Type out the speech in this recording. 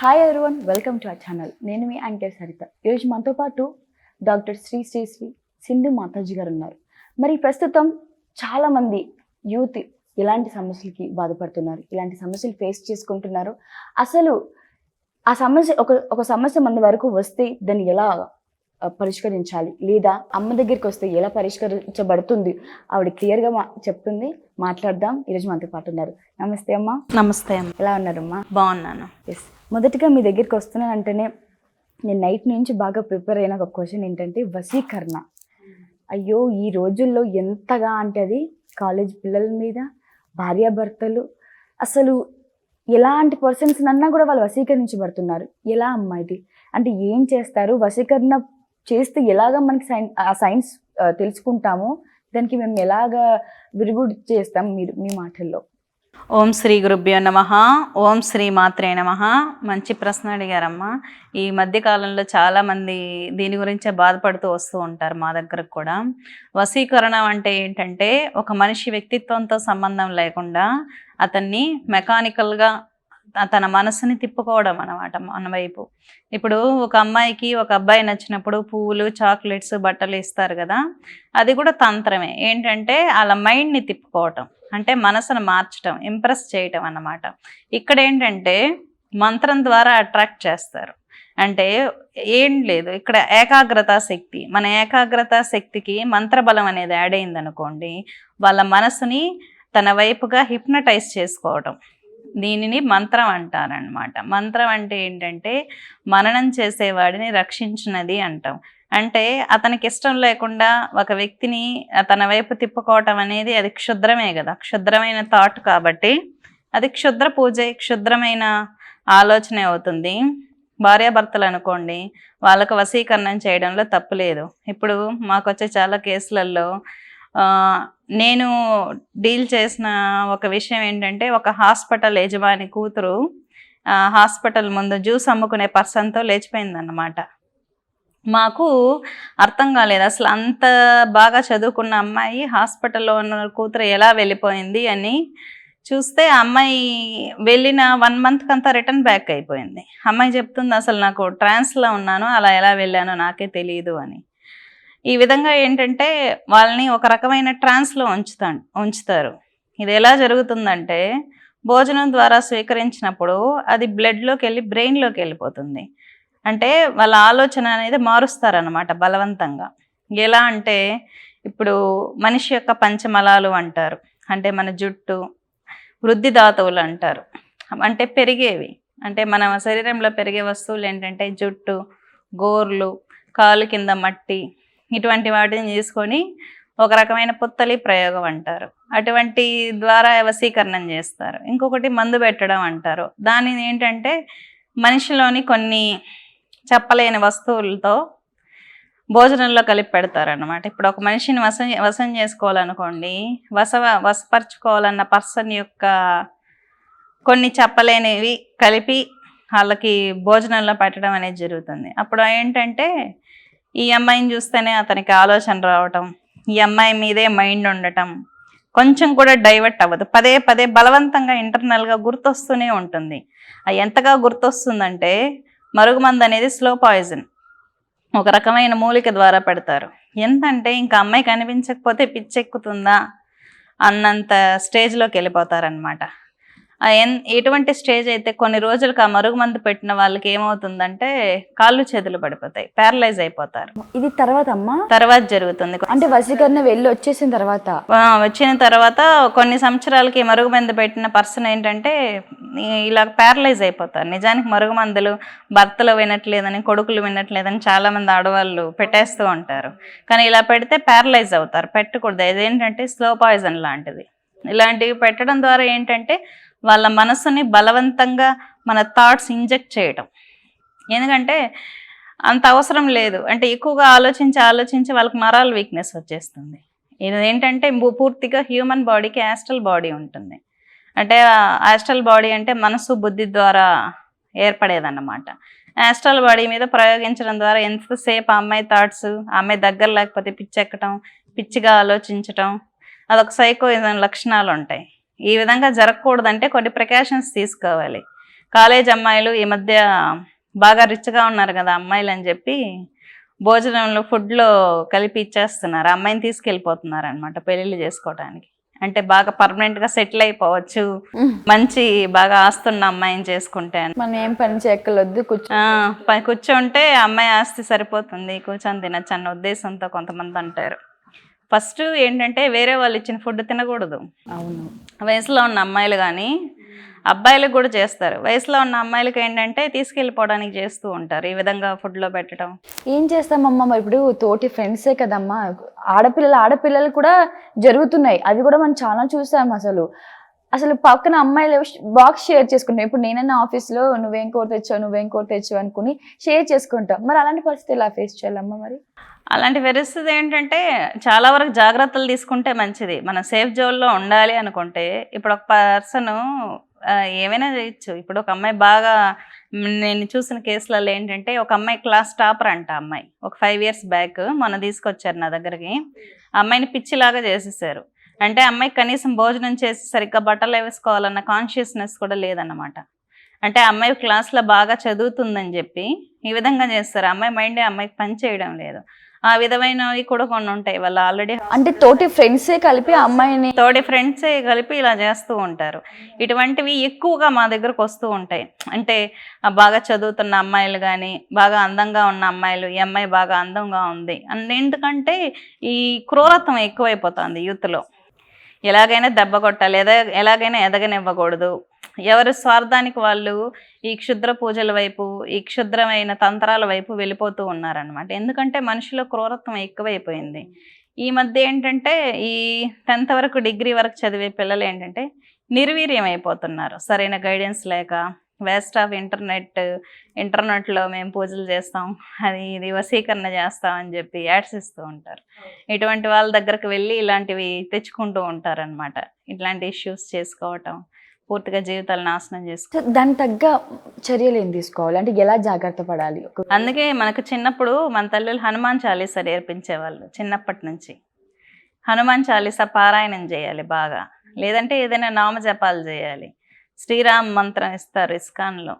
Hi everyone welcome to our channel నేను మీ anchor Saritha. ఈరోజు మనతో పాటు డాక్టర్ శ్రీ శ్రీ శ్రీ సింధు మాతాజీ గారు ఉన్నారు. మరి ప్రస్తుతం చాలామంది యూత్ ఇలాంటి సమస్యలకి బాధపడుతున్నారు ఇలాంటి సమస్యలు ఫేస్ చేసుకుంటున్నారు. అసలు ఆ సమస్య ఒక ఒక సమస్య మన వరకు వస్తే దాన్ని ఎలా పరిష్కరించాలి? లేదా అమ్మ దగ్గరికి వస్తే ఎలా పరిష్కరించబడుతుంది? ఆవిడ క్లియర్గా మా చెప్తుంది. మాట్లాడదాం. ఈరోజు మనతో పాటు ఉన్నారు. నమస్తే అమ్మా. నమస్తే అమ్మ. ఎలా ఉన్నారమ్మా? బాగున్నాను. ఎస్ మొదటగా మీ దగ్గరికి వస్తున్నానంటేనే నేను నైట్ నుంచి బాగా ప్రిపేర్ అయిన ఒక క్వశ్చన్ ఏంటంటే వశీకరణ. అయ్యో ఈ రోజుల్లో ఎంతగా అంటే అది కాలేజ్ పిల్లల మీద భార్యాభర్తలు అసలు ఎలాంటి పర్సన్స్ అన్నా కూడా వాళ్ళు వశీకరించబడుతున్నారు. ఎలా అమ్మా ఇది? అంటే ఏం చేస్తారు? వశీకరణ చేస్తే ఎలాగ మనకి సైన్ ఆ సైన్స్ తెలుసుకుంటామో? దానికి మేము ఎలాగా విరుగుడు చేస్తాం? మీరు మీ మాటల్లో. ఓం శ్రీ గురుభ్యో నమ. ఓం శ్రీ మాత్రే నమ. మంచి ప్రశ్న అడిగారమ్మా. ఈ మధ్య కాలంలో చాలామంది దీని గురించే బాధపడుతూ వస్తూ ఉంటారు మా దగ్గరకు కూడా. వశీకరణం అంటే ఏంటంటే ఒక మనిషి వ్యక్తిత్వంతో సంబంధం లేకుండా అతన్ని మెకానికల్గా తన మనసుని తిప్పుకోవడం అనమాట మన వైపు ఇప్పుడు ఒక అమ్మాయికి ఒక అబ్బాయి నచ్చినప్పుడు పువ్వులు చాక్లెట్స్ బట్టలు ఇస్తారు కదా అది కూడా తంత్రమే. ఏంటంటే వాళ్ళ మైండ్ని తిప్పుకోవటం అంటే మనసును మార్చటం ఇంప్రెస్ చేయటం అన్నమాట. ఇక్కడ ఏంటంటే మంత్రం ద్వారా అట్రాక్ట్ చేస్తారు. అంటే ఏం లేదు ఇక్కడ ఏకాగ్రత శక్తి మన ఏకాగ్రత శక్తికి మంత్రబలం అనేది యాడ్ అయింది అనుకోండి వాళ్ళ మనసుని తన వైపుగా హిప్నటైజ్ చేసుకోవటం. దీనిని మంత్రం అంటారనమాట మంత్రం అంటే ఏంటంటే మననం చేసేవాడిని రక్షించినది అంటాం. అంటే అతనికి ఇష్టం లేకుండా ఒక వ్యక్తిని తన వైపు తిప్పుకోవటం అనేది అది క్షుద్రమే కదా. క్షుద్రమైన థాట్ కాబట్టి అది క్షుద్ర పూజ క్షుద్రమైన ఆలోచనే అవుతుంది. భార్యాభర్తలు అనుకోండి వాళ్ళకు వశీకరణం చేయడంలో తప్పు లేదు. ఇప్పుడు మాకు వచ్చే చాలా కేసులలో నేను డీల్ చేసిన ఒక విషయం ఏంటంటే ఒక హాస్పిటల్ యజమాని కూతురు హాస్పిటల్ ముందు జ్యూస్ అమ్ముకునే పర్సన్తో లేచిపోయిందన్నమాట. మాకు అర్థం కాలేదు అసలు అంత బాగా చదువుకున్న అమ్మాయి హాస్పిటల్లో ఉన్న కూతురు ఎలా వెళ్ళిపోయింది అని చూస్తే అమ్మాయి వెళ్ళిన వన్ మంత్కి అంతా రిటర్న్ బ్యాక్ అయిపోయింది. అమ్మాయి చెప్తుంది అసలు నాకు ట్రాన్స్లో ఉన్నాను అలా ఎలా వెళ్ళానో నాకే తెలియదు అని. ఈ విధంగా ఏంటంటే వాళ్ళని ఒక రకమైన ట్రాన్స్లో ఉంచుతా ఉంచుతారు. ఇది ఎలా జరుగుతుందంటే భోజనం ద్వారా స్వీకరించినప్పుడు అది బ్లడ్లోకి వెళ్ళి బ్రెయిన్లోకి వెళ్ళిపోతుంది. అంటే వాళ్ళ ఆలోచన అనేది మారుస్తారనమాట బలవంతంగా. ఎలా అంటే ఇప్పుడు మనిషి యొక్క పంచమలాలు అంటారు. అంటే మన జుట్టు వృద్ధి ధాతువులు అంటారు. అంటే పెరిగేవి. అంటే మన శరీరంలో పెరిగే వస్తువులు ఏంటంటే జుట్టు గోర్లు కాలు కింద మట్టి ఇటువంటి వాటిని తీసుకొని ఒక రకమైన పుత్తలి ప్రయోగం అంటారు. అటువంటి ద్వారా వశీకరణం చేస్తారు. ఇంకొకటి మందు పెట్టడం అంటారు. దానిని ఏంటంటే మనిషిలోని కొన్ని చెప్పలేని వస్తువులతో భోజనంలో కలిపి పెడతారు అన్నమాట ఇప్పుడు ఒక మనిషిని వసం వసం చేసుకోవాలనుకోండి వస వశపరచుకోవాలన్న పర్సన్ యొక్క కొన్ని చెప్పలేనివి కలిపి వాళ్ళకి భోజనంలో పెట్టడం అనేది జరుగుతుంది. అప్పుడు ఏంటంటే ఈ అమ్మాయిని చూస్తేనే అతనికి ఆలోచన రావటం ఈ అమ్మాయి మీదే మైండ్ ఉండటం కొంచెం కూడా డైవర్ట్ అవ్వదు. పదే పదే బలవంతంగా ఇంటర్నల్గా గుర్తొస్తూనే ఉంటుంది. అది ఎంతగా గుర్తొస్తుందంటే మరుగుమందు అనేది స్లో పాయిజన్ ఒక రకమైన మూలిక ద్వారా పెడతారు. ఎంతంటే ఇంకా అమ్మాయి కనిపించకపోతే పిచ్చెక్కుతుందా అన్నంత స్టేజ్లోకి వెళ్ళిపోతారనమాట ఎటువంటి స్టేజ్ అయితే కొన్ని రోజులకు ఆ మరుగుమందు పెట్టిన వాళ్ళకి ఏమవుతుందంటే కాళ్ళు చేతులు పడిపోతాయి ప్యారలైజ్ అయిపోతారు. ఇది తర్వాత అమ్మా? తర్వాత జరుగుతుంది. అంటే వశీకరణ వెళ్ళి వచ్చేసిన తర్వాత? వచ్చిన తర్వాత కొన్ని సంవత్సరాలకి మరుగుమందు పెట్టిన పర్సన్ ఏంటంటే ఇలా ప్యారలైజ్ అయిపోతారు. నిజానికి మరుగుమందులు భర్తలు వినట్లేదని కొడుకులు వినట్లేదని చాలా మంది ఆడవాళ్ళు పెట్టేస్తూ ఉంటారు. కానీ ఇలా పెడితే ప్యారలైజ్ అవుతారు పెట్టకూడదు. ఇదేంటంటే స్లో పాయిజన్ లాంటిది. ఇలాంటివి పెట్టడం ద్వారా ఏంటంటే వాళ్ళ మనసుని బలవంతంగా మన థాట్స్ ఇంజెక్ట్ చేయటం. ఎందుకంటే అంత అవసరం లేదు. అంటే ఎక్కువగా ఆలోచించి ఆలోచించి వాళ్ళకి మరాల్ వీక్నెస్ వచ్చేస్తుంది. ఇది ఏంటంటే పూర్తిగా హ్యూమన్ బాడీకి యాస్ట్రల్ బాడీ ఉంటుంది. అంటే యాస్ట్రల్ బాడీ అంటే మనసు బుద్ధి ద్వారా ఏర్పడేదన్నమాట. యాస్ట్రల్ బాడీ మీద ప్రయోగించడం ద్వారా ఎంతసేపు ఆ అమ్మాయి థాట్స్ అమ్మాయి దగ్గర లేకపోతే పిచ్చెక్కటం పిచ్చిగా ఆలోచించటం అదొక సైకో లక్షణాలు ఉంటాయి ఈ విధంగా జరగకూడదంటే కొన్ని ప్రికాషన్స్ తీసుకోవాలి. కాలేజ్ అమ్మాయిలు ఈ మధ్య బాగా రిచ్గా ఉన్నారు కదా అమ్మాయిలు అని చెప్పి భోజనంలో ఫుడ్లో కలిపి ఇచ్చేస్తున్నారు. అమ్మాయిని తీసుకెళ్ళిపోతున్నారు అనమాట పెళ్ళిళ్ళు చేసుకోవడానికి అంటే బాగా పర్మనెంట్గా సెటిల్ అయిపోవచ్చు. మంచి బాగా ఆస్తున్న అమ్మాయిని చేసుకుంటే మనం ఏం పని చేయక్కర్లొద్దు కూర్చో. కూర్చోంటే అమ్మాయి ఆస్తి సరిపోతుంది. కూర్చొని తినచ్చు అన్న ఉద్దేశంతో కొంతమంది అంటారు. ఫస్ట్ ఏంటంటే వేరే వాళ్ళు ఇచ్చిన ఫుడ్ తినకూడదు. అవును. వయసులో ఉన్న అమ్మాయిలు కానీ అబ్బాయిలకు కూడా చేస్తారు. వయసులో ఉన్న అమ్మాయిలకి ఏంటంటే తీసుకెళ్ళిపోవడానికి చేస్తూ ఉంటారు ఈ విధంగా ఫుడ్లో పెట్టడం. ఏం చేస్తామమ్మా మరి? ఇప్పుడు తోటి ఫ్రెండ్సే కదమ్మా? ఆడపిల్లలు ఆడపిల్లలు కూడా జరుగుతున్నాయి. అవి కూడా మనం చాలా చూసాం అసలు. అసలు పక్కన అమ్మాయిలు బాక్స్ షేర్ చేసుకుంటాం ఇప్పుడు నేనన్నా ఆఫీస్లో నువ్వేం కోర్ తెచ్చావు నువ్వేం కోర్ తెచ్చావు అనుకుని షేర్ చేసుకుంటాం. మరి అలాంటి పరిస్థితి ఎలా ఫేస్ చేయాలమ్మా మరి? అలాంటి పరిస్థితి ఏంటంటే చాలా వరకు జాగ్రత్తలు తీసుకుంటే మంచిది. మనం సేఫ్ జోన్లో ఉండాలి అనుకుంటే ఇప్పుడు ఒక పర్సన్ ఏమైనా చేయొచ్చు. ఇప్పుడు ఒక అమ్మాయి బాగా నేను చూసిన కేసులలో ఏంటంటే ఒక అమ్మాయి క్లాస్ టాపర్ అంట అమ్మాయి. ఒక ఫైవ్ ఇయర్స్ బ్యాక్ మొన్న తీసుకొచ్చారు నా దగ్గరికి. అమ్మాయిని పిచ్చిలాగా చేసేసారు. అంటే అమ్మాయి కనీసం భోజనం చేసి సరిగ్గా బట్టలు వేసుకోవాలన్న కాన్షియస్నెస్ కూడా లేదన్నమాట. అంటే అమ్మాయి క్లాస్లో బాగా చదువుతుందని చెప్పి ఈ విధంగా చేస్తారు. అమ్మాయి మైండే అమ్మాయికి పని చేయడం లేదు. ఆ విధమైనవి కూడా కొన్ని ఉంటాయి. వాళ్ళు ఆల్రెడీ అంటే తోటి ఫ్రెండ్సే కలిపి అమ్మాయిని తోడి ఫ్రెండ్సే కలిపి ఇలా చేస్తూ ఉంటారు. ఇటువంటివి ఎక్కువగా మా దగ్గరకు వస్తూ ఉంటాయి. అంటే బాగా చదువుతున్న అమ్మాయిలు కానీ బాగా అందంగా ఉన్న అమ్మాయిలు ఈ అమ్మాయి బాగా అందంగా ఉంది. అండ్ ఎందుకంటే ఈ క్రూరత్వం ఎక్కువైపోతుంది యూత్లో. ఎలాగైనా దెబ్బ కొట్టాలి ఎలాగైనా ఎదగనివ్వకూడదు. ఎవరి స్వార్థానికి వాళ్ళు ఈ క్షుద్ర పూజల వైపు ఈ క్షుద్రమైన తంత్రాల వైపు వెళ్ళిపోతూ ఉన్నారనమాట ఎందుకంటే మనిషిలో క్రూరత్వం ఎక్కువైపోయింది. ఈ మధ్య ఏంటంటే ఈ టెన్త్ వరకు డిగ్రీ వరకు చదివే పిల్లలు ఏంటంటే నిర్వీర్యం అయిపోతున్నారు. సరైన గైడెన్స్ లేక వేస్ట్ ఆఫ్ ఇంటర్నెట్ ఇంటర్నెట్లో మేము పూజలు చేస్తాం అది ఇది వశీకరణ చేస్తాం అని చెప్పి యాడ్స్ ఇస్తూ ఉంటారు. ఇటువంటి వాళ్ళ దగ్గరకు వెళ్ళి ఇలాంటివి తెచ్చుకుంటూ ఉంటారనమాట ఇట్లాంటి ఇష్యూస్ చేసుకోవటం. పూర్తిగా జీవితాలు నాశనం చేసుకో సో దానికి తగ్గ చర్యలు ఏం తీసుకోవాలి? అంటే ఎలా జాగ్రత్త పడాలి? అందుకే మనకు చిన్నప్పుడు మన తల్లులు హనుమాన్ చాలీసా నేర్పించేవాళ్ళు చిన్నప్పటి నుంచి. హనుమాన్ చాలీసా పారాయణం చేయాలి బాగా. లేదంటే ఏదైనా నామజపాలు చేయాలి. శ్రీరామ్ మంత్రం ఇస్తారు ఇస్కాన్లో.